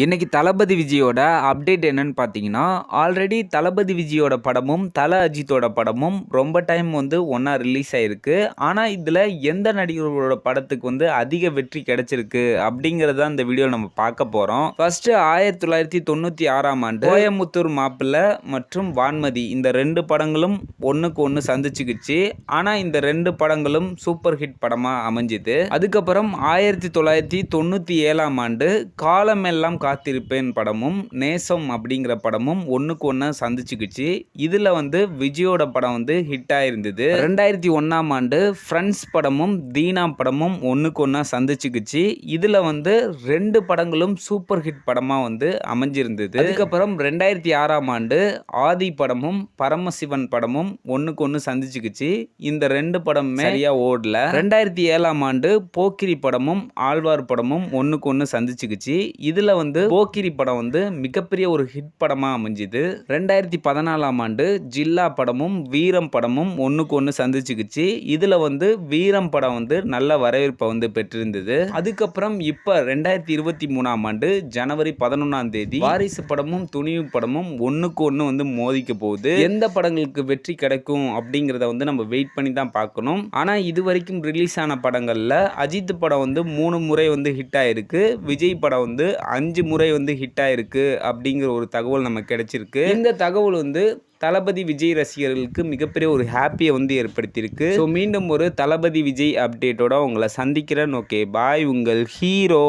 இன்றைக்கி தளபதி விஜயோட அப்டேட் என்னன்னு பார்த்தீங்கன்னா ஆல்ரெடி தளபதி விஜயோட படமும் தல அஜித்தோட படமும் ரொம்ப டைம் வந்து ஒன்றா ரிலீஸ் ஆகிருக்கு ஆனால் இதில் எந்த நடிகர்களோட படத்துக்கு வந்து அதிக வெற்றி கிடைச்சிருக்கு அப்படிங்கிறத இந்த வீடியோ நம்ம பார்க்க போகிறோம் ஃபர்ஸ்ட் ஆயிரத்தி தொள்ளாயிரத்தி தொண்ணூற்றி ஆறாம் ஆண்டு கோயமுத்தூர் மாப்பிள்ளை மற்றும் வான்மதி இந்த ரெண்டு படங்களும் ஒன்றுக்கு ஒன்று சந்திச்சுக்கிச்சு. ஆனால் இந்த ரெண்டு படங்களும் சூப்பர் ஹிட் படமாக அமைஞ்சுது. அதுக்கப்புறம் ஆயிரத்தி தொள்ளாயிரத்தி தொண்ணூற்றி ஏழாம் ஆண்டு காலமெல்லாம் காத்திருப்பேன் படமும் நேசம் அப்படிங்கிற படமும் ஒன்றுக்கு ஒன்று சந்திச்சுக்கிச்சு. இதில் வந்து விஜயோட படம் வந்து ஹிட் ஆயிருந்தது. ரெண்டாயிரத்தி ஒன்றாம் ஆண்டு ஃப்ரெண்ட்ஸ் படமும் தீனா படமும் ஒன்றுக்கு ஒன்றா சந்திச்சுக்கிச்சு. இதில் வந்து ரெண்டு படங்களும் சூப்பர் ஹிட் படமாக வந்து அமைஞ்சிருந்தது. அதுக்கப்புறம் ரெண்டாயிரத்தி ஆறாம் ஆண்டு ஆதி படமும் பரமசிவன் படமும் ஒன்றுக்கு ஒன்று சந்திச்சுக்கிச்சு. இந்த ரெண்டு படமுமே சரியா ஓடல. ரெண்டாயிரத்தி ஏழாம் ஆண்டு போக்கிரி படமும் ஆழ்வார் படமும் ஒன்றுக்கு ஒன்று சந்திச்சுக்கிச்சு. இதில் வந்து போக்கிரி படம் வந்து மிகப்பெரிய ஒரு ஹிட் படமாக அமைஞ்சுது. ரெண்டாயிரத்தி பதினாலாம் ஆண்டு ஜில்லா படமும் வீரம் படமும் ஒன்றுக்கு ஒன்று சந்திச்சுக்குச்சு. இதில் வந்து வீரம் படம் வந்து நல்ல வரவேற்பை வந்து பெற்றிருந்தது. அதுக்கப்புறம் இப்போ ரெண்டாயிரத்தி இருபத்தி மூணாம் ஆண்டு ஜனவரி பதினொன்றாம் தேதி வாரிசு படமும் துணிவு படமும் ஒன்றுக்கு ஒன்று வந்து மோதிக்க போகுது. எந்த படங்களுக்கு வெற்றி கிடைக்கும் அப்படிங்கிறத வந்து நம்ம வெயிட் பண்ணி தான் பார்க்கணும். ஆனால் இது வரைக்கும் ரிலீஸ் ஆன படங்களில் அஜித் படம் வந்து மூணு முறை வந்து ஹிட் ஆயிருக்கு. விஜய் படம் வந்து அஞ்சு அஞ்சு முறை வந்து ஹிட் ஆயிருக்கு அப்படிங்கிற ஒரு தகவல் நமக்கு கிடைச்சிருக்கு. இந்த தகவல் வந்து தளபதி விஜய் ரசிகர்களுக்கு மிகப்பெரிய ஒரு ஹாப்பியை வந்து ஏற்படுத்தியிருக்கு. ஸோ மீண்டும் ஒரு தளபதி விஜய் அப்டேட்டோட உங்களை சந்திக்கிறேன். ஓகே பாய் உங்கள் ஹீரோ.